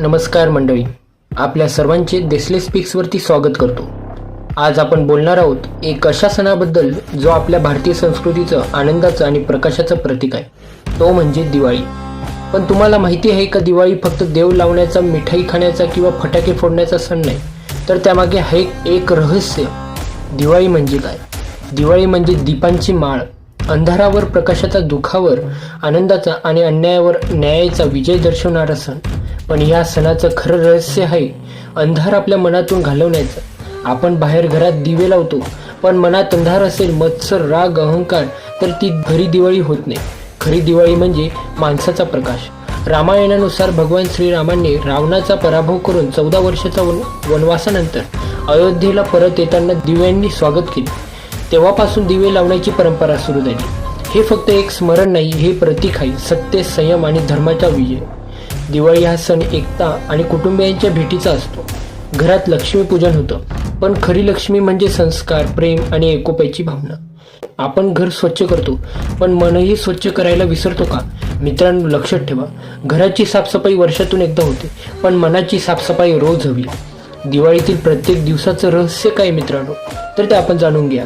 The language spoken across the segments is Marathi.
नमस्कार मंडळी आपल्या सर्वांचे देसले स्पीक्सवरती स्वागत करतो. आज आपण बोलणार आहोत एक अशा सणाबद्दल जो आपल्या भारतीय संस्कृतीचं आनंदाचं आणि प्रकाशाचं प्रतीक आहे. तो म्हणजे दिवाळी. पण तुम्हाला माहिती आहे का दिवाळी फक्त देव लावण्याचा मिठाई खाण्याचा किंवा फटाके फोडण्याचा सण नाही? तर त्यामागे आहे एक रहस्य. दिवाळी म्हणजे काय? दिवाळी म्हणजे दीपांची माळ. अंधारावर प्रकाशाचा दुखावर आनंदाचा आणि अन्यायावर न्यायाचा विजय दर्शवणारा सण. पण या सणाचं खरं रहस्य आहे अंधार आपल्या मनातून घालवण्याचं. आपण बाहेर घरात दिवे लावतो पण मनात अंधार असेल मत्सर राग अहंकार तर ती खरी दिवाळी होत नाही. खरी दिवाळी म्हणजे माणसाचा प्रकाश. रामायणानुसार भगवान श्रीरामांनी रावणाचा पराभव करून चौदा वर्षाचा वन वनवासानंतर अयोध्येला परत येताना दिव्यांनी स्वागत केले. तेव्हापासून दिवे लावण्याची परंपरा सुरू झाली. हे फक्त एक स्मरण नाही हे प्रतीक आहे सत्य संयम आणि धर्माचा विजय. दिवाळी हा सण एकता आणि कुटुंबियांच्या भेटीचा असतो. घरात लक्ष्मीपूजन होतं पण खरी लक्ष्मी म्हणजे संस्कार प्रेम आणि एकोप्याची भावना. आपण घर स्वच्छ करतो पण मनही स्वच्छ करायला विसरतो का? मित्रांनो लक्षात ठेवा घराची साफसफाई वर्षातून एकदा होते पण मनाची साफसफाई रोज हवी. दिवाळीतील प्रत्येक दिवसाचं रहस्य काय मित्रांनो? तर ते आपण जाणून घ्या.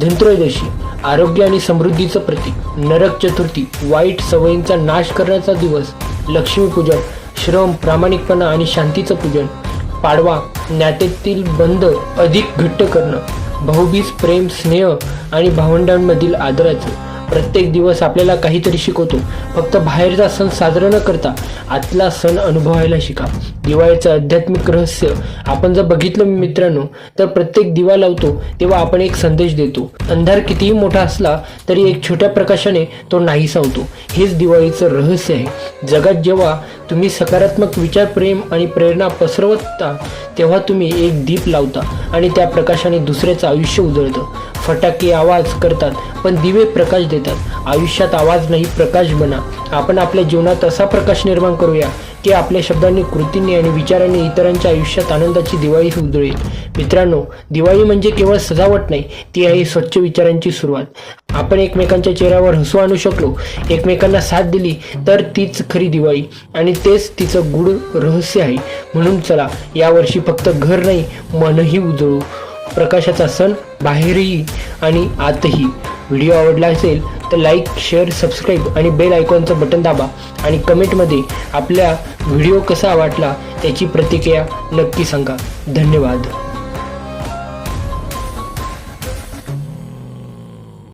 धनत्रयोदशी आरोग्य आणि समृद्धीचं प्रतीक. नरक चतुर्थी वाईट सवयींचा नाश करण्याचा दिवस. लक्ष्मीपूजन श्रम प्रामाणिकपणा आणि शांतीचं पूजन पाडवा नात्यातील बंध अधिक घट्ट करणं भाऊबीज प्रेम स्नेह आणि भावंडांमधील आदराचं. प्रत्येक दिवस आपल्याला काहीतरी शिकवतो. फक्त बाहेरचा सण साजरा न करता आतला सण अनुभवायला शिका. दिवाळीचं आध्यात्मिक रहस्य आपण जर बघितलं मित्रांनो तर प्रत्येक दिवा लावतो तेव्हा आपण एक संदेश देतो. अंधार कितीही मोठा असला तरी एक छोट्या प्रकाशाने तो नाहीसा होतो हेच दिवाळीचं रहस्य आहे. जगात जेव्हा तुम्ही सकारात्मक विचार प्रेम आणि प्रेरणा पसरवता तेव्हा तुम्ही एक दीप लावता आणि त्या प्रकाशाने दुसऱ्याचं आयुष्य उजळतं. फटाके आवाज करतात पण दिवे प्रकाश देतात. आयुष्यात आवाज नाही प्रकाश बना. आपण आपल्या जीवनात असा प्रकाश निर्माण करूया की आपल्या शब्दांनी कृतींनी आणि विचारांनी इतरांच्या आयुष्यात आनंदाची दिवाळी उजळेल मित्रांनो दिवाळी म्हणजे केवळ सजावट नाही ती आहे स्वच्छ विचारांची सुरुवात. आपण एकमेकांच्या चेहऱ्यावर हसू आणू शकलो एकमेकांना साथ दिली तर तीच खरी दिवाळी आणि तेच तिचं गुढ रहस्य आहे. म्हणून चला यावर्षी फक्त घर नाही मनही उजळू. प्रकाशाचा सण बाहेरही आणि आतही. व्हिडिओ आवडला असेल तर लाईक शेअर सबस्क्राईब आणि बेल आयकॉनचं बटन दाबा आणि कमेंटमध्ये आपल्या व्हिडिओ कसा वाटला त्याची प्रतिक्रिया नक्की सांगा. धन्यवाद.